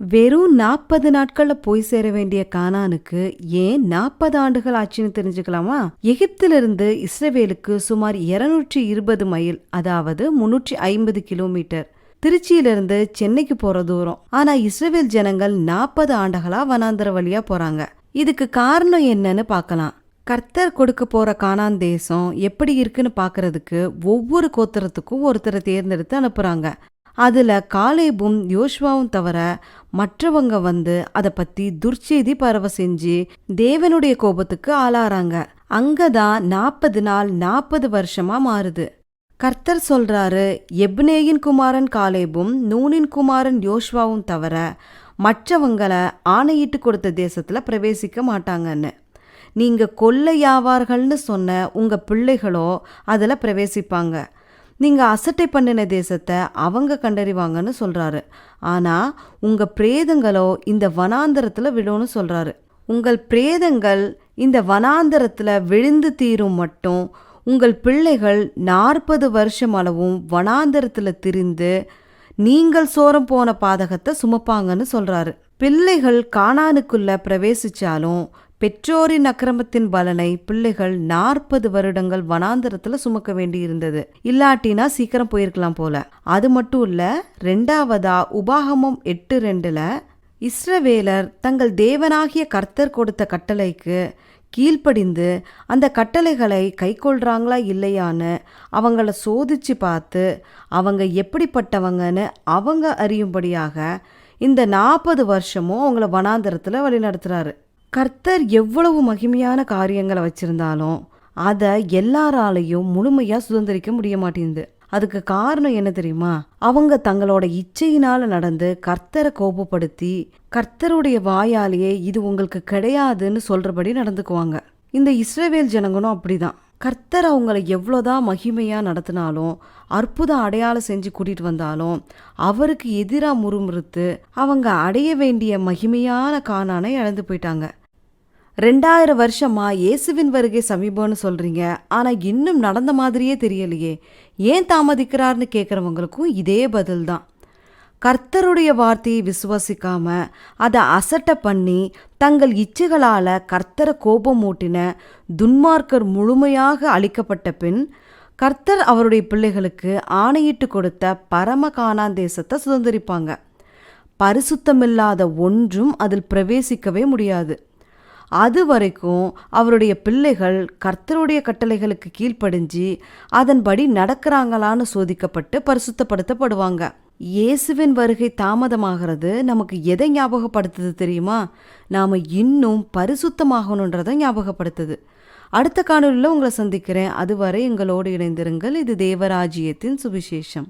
வெறும் நாற்பது நாட்கள்ல போய் சேர வேண்டிய கானானுக்கு ஏன் நாற்பது ஆண்டுகள் ஆச்சுன்னு தெரிஞ்சுக்கலாமா? எகிப்திலிருந்து இஸ்ரவேலுக்கு சுமார் இருநூற்றி இருபது மைல் அதாவது முன்னூற்றி ஐம்பது கிலோமீட்டர். திருச்சியிலிருந்து சென்னைக்கு போற தூரம். ஆனா இஸ்ரவேல் ஜனங்கள் நாற்பது ஆண்டுகளா வனாந்தர வழியா போறாங்க. இதுக்கு காரணம் என்னன்னு பார்க்கலாம். கர்த்தர் கொடுக்க போற கானான் தேசம் எப்படி இருக்குன்னு பார்க்கறதுக்கு ஒவ்வொரு கோத்திரத்துக்கும் ஒருத்தரை தேர்ந்தெடுத்து அனுப்புறாங்க. அதில் காலேபும் யோஷ்வாவும் தவிர மற்றவங்க வந்து அதை பற்றி துர்ச்செய்தி பரவ செஞ்சு தேவனுடைய கோபத்துக்கு ஆளாறாங்க. அங்கதான் நாற்பது நாள் நாற்பது வருஷமாக மாறுது. கர்த்தர் சொல்றாரு எப்னேயின் குமாரன் காலேபும் நூனின் குமாரன் யோஷ்வாவும் தவிர மற்றவங்கள ஆணையிட்டு கொடுத்த தேசத்தில் பிரவேசிக்க மாட்டாங்கன்னு. நீங்கள் கொள்ளையாவார்கள்னு சொன்ன உங்கள் பிள்ளைகளோ அதில் பிரவேசிப்பாங்க. நீங்கள் அசட்டை பண்ணின தேசத்தை அவங்க கண்டறிவாங்கன்னு சொல்கிறாரு ஆனால் உங்கள் பிரேதங்களோ இந்த வனாந்தரத்தில் விழும்னு சொல்கிறாரு உங்கள் பிரேதங்கள் இந்த வனாந்தரத்தில் விழுந்து தீரும் மட்டும் உங்கள் பிள்ளைகள் நாற்பது வருஷம் அளவும் வனாந்தரத்தில் திரிந்து நீங்கள் சோரம் போன பாதகத்தை சுமப்பாங்கன்னு சொல்கிறாரு பிள்ளைகள் காணானுக்குள்ளே பிரவேசிச்சாலும் பெற்றோரின் அக்கிரமத்தின் பலனை பிள்ளைகள் நாற்பது வருடங்கள் வனாந்தரத்துல சுமக்க வேண்டி இருந்தது இல்லாட்டினா சீக்கிரம் போயிருக்கலாம் போல. அது மட்டும் இல்ல ரெண்டாவதா உபாகமம் எட்டு ரெண்டுல இஸ்ரவேலர் தங்கள் தேவனாகிய கர்த்தர் கொடுத்த கட்டளைக்கு கீழ்ப்படிந்து அந்த கட்டளைகளை கைக்கொள்கிறாங்களா இல்லையான்னு அவங்கள சோதிச்சு பார்த்து அவங்க எப்படிப்பட்டவங்கன்னு அவங்க அறியும்படியாக இந்த நாற்பது வருஷமும் அவங்கள வனாந்தரத்தில் வழிநடத்துறாரு. கர்த்தர் எவ்வளவு மகிமையான காரியங்களை வச்சிருந்தாலும் அதை எல்லாராலையும் முழுமையாக சுதந்திரிக்க முடிய மாட்டேங்குது. அதுக்கு காரணம் என்ன தெரியுமா? அவங்க தங்களோட இச்சையினால் நடந்து கர்த்தரை கோபப்படுத்தி கர்த்தருடைய வாயாலேயே இது உங்களுக்கு கிடையாதுன்னு சொல்கிறபடி நடந்துக்குவாங்க. இந்த இஸ்ரேவேல் ஜனங்களும் அப்படிதான். கர்த்தர் அவங்கள எவ்வளோதான் மகிமையாக நடத்தினாலும் அற்புதம் அடையாளம் செஞ்சு கூட்டிகிட்டு வந்தாலும் அவருக்கு எதிராக முறுமுறுத்து அவங்க அடைய வேண்டிய மகிமையான காணானை இழந்து போயிட்டாங்க. ரெண்டாயிரம் வருஷமா இயேசுவின் வருகை சமீபம்னு சொல்றீங்க. ஆனா இன்னும் நடந்த மாதிரியே தெரியலையே. ஏன் தாமதிக்கிறார்னு கேட்குறவங்களுக்கும் இதே பதில் தான் கர்த்தருடைய வார்த்தையை விசுவாசிக்காம அதை அசட்டை பண்ணி தங்கள் இச்சைகளால கர்த்தரை கோபம் மூட்டின துன்மார்க்கர் முழுமையாக அழிக்கப்பட்ட பின் கர்த்தர் அவருடைய பிள்ளைகளுக்கு ஆணையிட்டு கொடுத்த பரம காணாந்தேசத்தை சுதந்திரிப்பாங்க. பரிசுத்தமில்லாத ஒன்றும் அதில் பிரவேசிக்கவே முடியாது. அது வரைக்கும் அவருடைய பிள்ளைகள் கர்த்தருடைய கட்டளைகளுக்கு கீழ்ப்படிஞ்சு அதன்படி நடக்கிறாங்களான்னு சோதிக்கப்பட்டு பரிசுத்தப்படுத்தப்படுவாங்க. இயேசுவின் வருகை தாமதமாகிறது. நமக்கு எதை ஞாபகப்படுத்துது தெரியுமா? நாம் இன்னும் பரிசுத்தமாகணுன்றதை ஞாபகப்படுத்துது. அடுத்த காணொலியில் உங்களை சந்திக்கிறேன். அதுவரை எங்களோடு இணைந்திருங்கள். இது தேவராஜ்யத்தின் சுவிசேஷம்.